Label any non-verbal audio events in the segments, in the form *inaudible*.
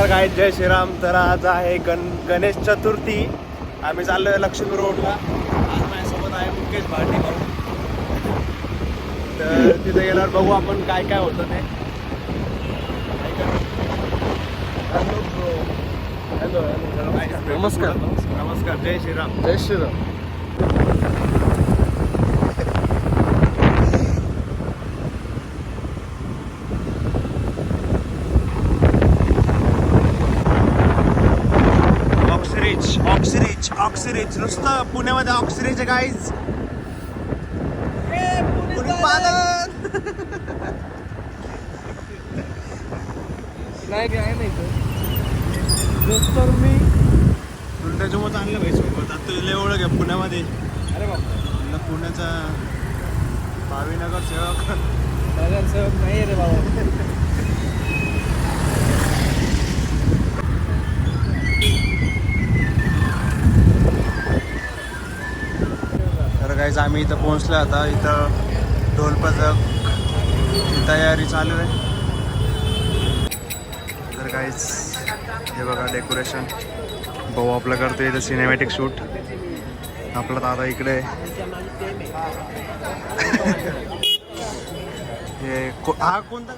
नमस्कार काय जय श्रीराम. तर आज आहे गण गणेश चतुर्थी. आम्ही चाललोय लक्ष्मी रोडला आज माझ्यासोबत आहे मुकेश भाटे भाऊ. तर तिथे गेल्यावर बघू आपण काय काय होतं ते. हॅलो नमस्कार. नमस्कार. जय श्रीराम. जय श्रीराम. नुसतं पुण्यामध्ये ऑक्सिरिच गाईज नाही काय नाही तर मी त्याच्यामुळे आणलं पाहिजे सोबत. आता तुला ओळख आहे पुण्यामध्ये. अरे बाबा पुण्याचा भावीनगर सेवक नगरसेवक नाही रे बाबा. गाईज आम्ही इथं पोहोचलो आता. इथं ढोलपथक तयारी चालू आहे. तर काहीच हे बघा डेकोरेशन भाऊ आपलं करतो इथं सिनेमॅटिक शूट आपला दादा इकडे *laughs* हे को- हा कोणता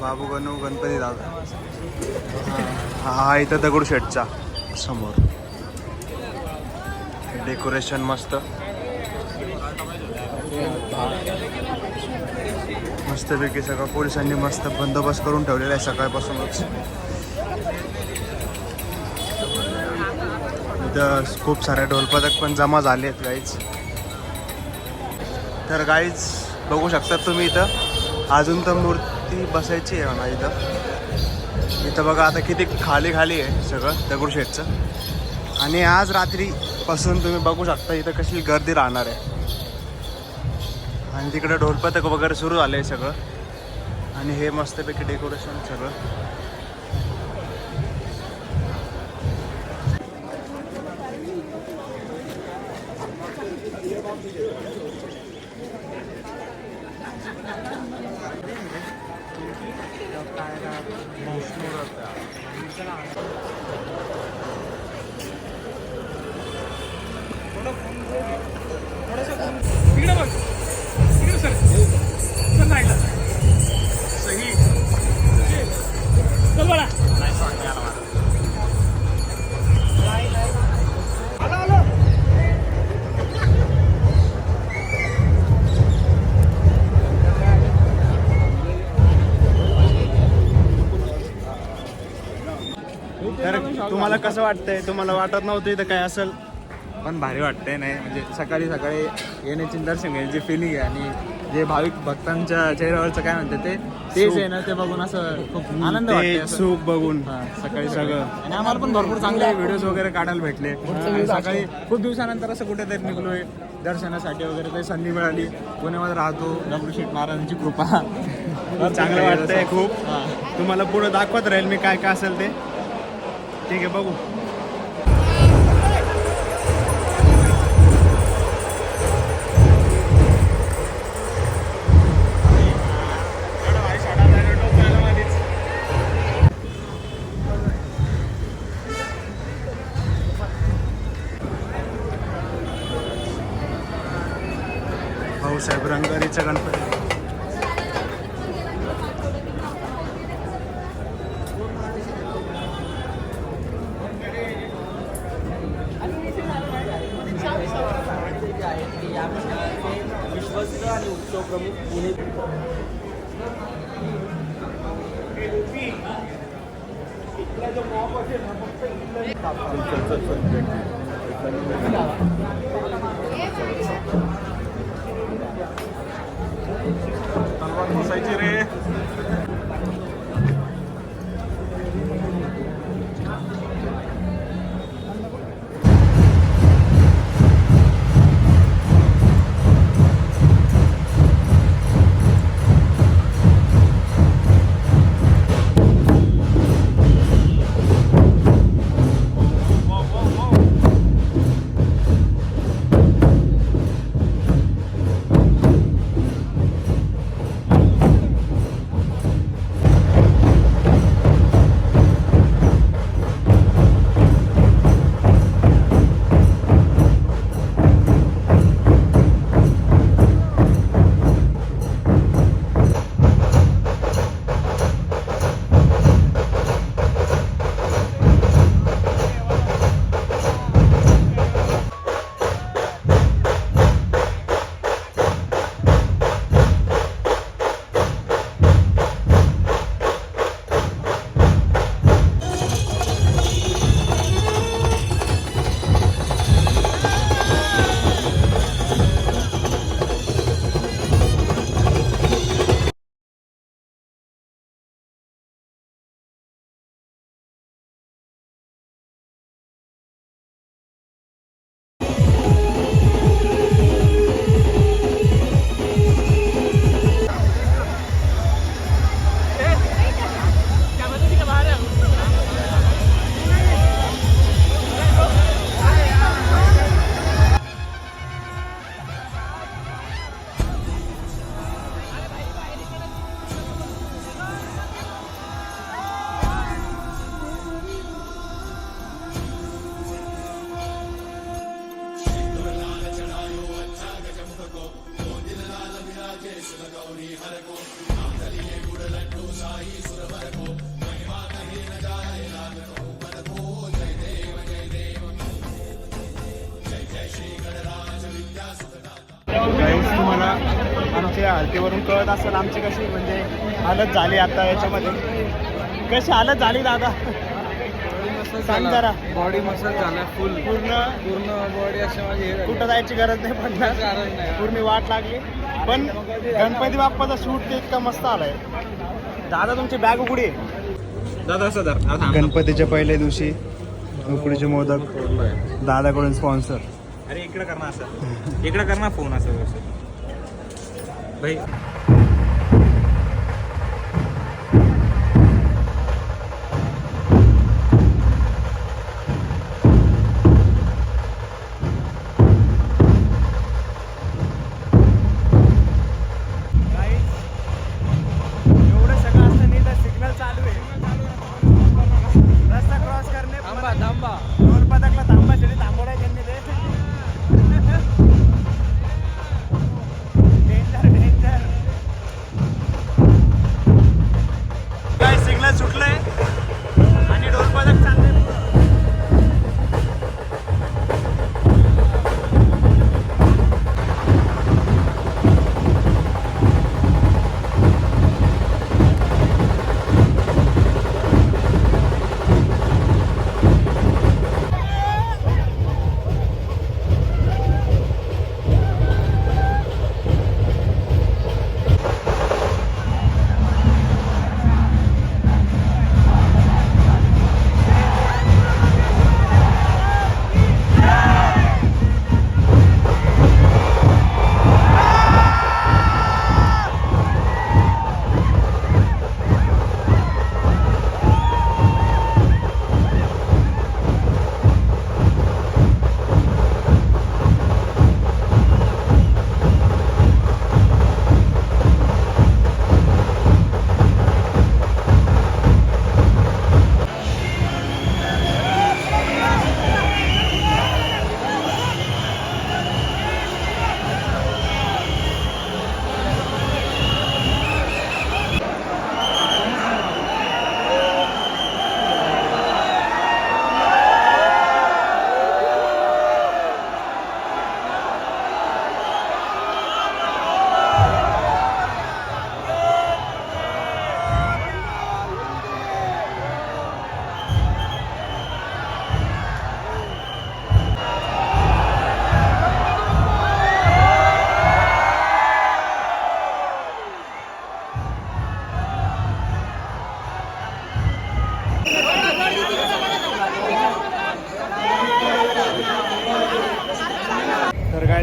बाबू गणू गणपती दादा. हा इथं दगडूशेठचा समोर. डेकोरेशन मस्त. मस्तपैकी सगळं पोलिसांनी मस्त बंदोबस्त करून ठेवलेला आहे सकाळपासूनच. इथं खूप सारे ढोलपथक पण जमा झाले आहेत गाईज तर गाईज बघू शकता तुम्ही इथं. अजून तर मूर्ती बसायची आहे म्हणा इथं. इथं बघा आता किती खाली खाली आहे सगळं दगडूशेठचं. आणि आज रात्री पासून तुम्ही बघू शकता इथं कशी गर्दी राहणार आहे. आणि तिकडे ढोलपथक वगैरे सुरू झालं आहे सगळं. आणि हे मस्तपैकी डेकोरेशन सगळं. तर तुम्हाला कसं वाटतंय? तुम्हाला वाटत नव्हतं इथं काय असेल? पण भारी वाटतंय नाही? म्हणजे सकाळी सकाळी येण्याची दर्शन घ्यायची फिलिंग आहे आणि जे भाविक भक्तांच्या चेहऱ्यावरचं काय म्हणते ते तेच आहे ना ते बघून असं खूप आनंद ते वाटते असं. सुख बघून हा, सकाळी सगळं. आणि आम्हाला पण भरपूर चांगले व्हिडिओज वगैरे काढायला भेटले. आणि सकाळी खूप दिवसानंतर असं कुठेतरी निघलोय. दर्शनासाठी वगैरे काही संधी मिळाली. पुण्यामध्ये राहतो. दगडूशेठ महाराजांची कृपा. *laughs* चांगलं वाटतंय खूप. तुम्हाला पुढे दाखवत राहील मी काय काय असेल ते. ठीक आहे बघू. भाऊसाहेब रंगारीचा गणपती. तलवार गाईस तुम्हाला आमच्या हालतीवरून कळत असेल आमची कशी म्हणजे हालत झाली आता याच्यामध्ये. कशी हालत झाली दादा? सांग जरा. बॉडी मसाज झाला फुल पूर्ण पूर्ण बॉडी अशी माझी. कुठं जायची गरज नाही पडणार. पूर्ण वाट लागली. पण गणपती बाप्पाचा शूट ते इतका मस्त आलाय दादा तुमची बॅग उघडी आहे दादा असं धर. आता थांब. गणपतीच्या पहिल्या दिवशी उकडीचे मोदक दादाकडून स्पॉन्सर अरे इकडे कर ना असं इकडे कर ना फोन असं भाई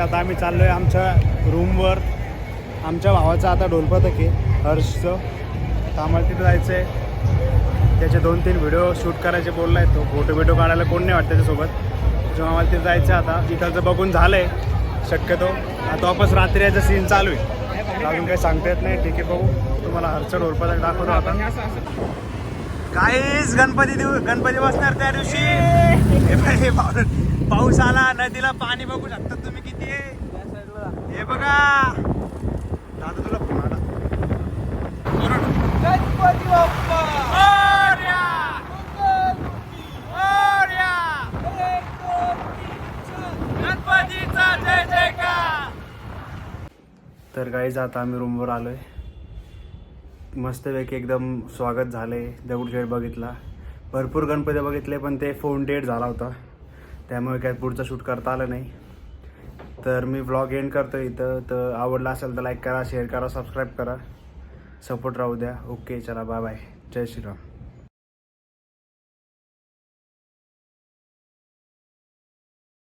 आता आम्ही चाललो आहे आमच्या रूमवर आमच्या भावाचं आता ढोलपथक आहे हर्षचं. तर आम्हाला तिथं जायचं आहे त्याचे दोन तीन व्हिडिओ शूट करायचे बोलला आहे तो. फोटो बिटो काढायला कोण नाही वाटत त्याच्यासोबत. जेव्हा आम्हाला तिथं जायचं आहे आता इथं बघून झालं आहे शक्यतो आता वापस रात्री याचा सीन चालू आहे. अजून काही सांगता येत नाही. ठीक आहे बघू. तुम्हाला हर्ष ढोलपथक दाखवतो आता. काहीच गणपती दिव गणपती बसणार त्या दिवशी. हे पाऊस आला नदीला पाणी बघू शकता तुम्ही किती हे बघा. दादा तुला फोन आला. तर गाईज आता आम्ही रूमवर आलोय. मस्तपैकी एकदम स्वागत झाले दगडूशेठ बघितला. भरपूर गणपती बघितले पण ते फोन डेट झाला होता. त्यामुळे काय पुढचं शूट करता आलं नाही. तर मी व्लॉग एंड करतो इथं. तर आवडला असेल तर लाईक करा शेअर करा सबस्क्राईब करा. सपोर्ट राहू द्या. ओके चला बाय बाय जय श्रीराम.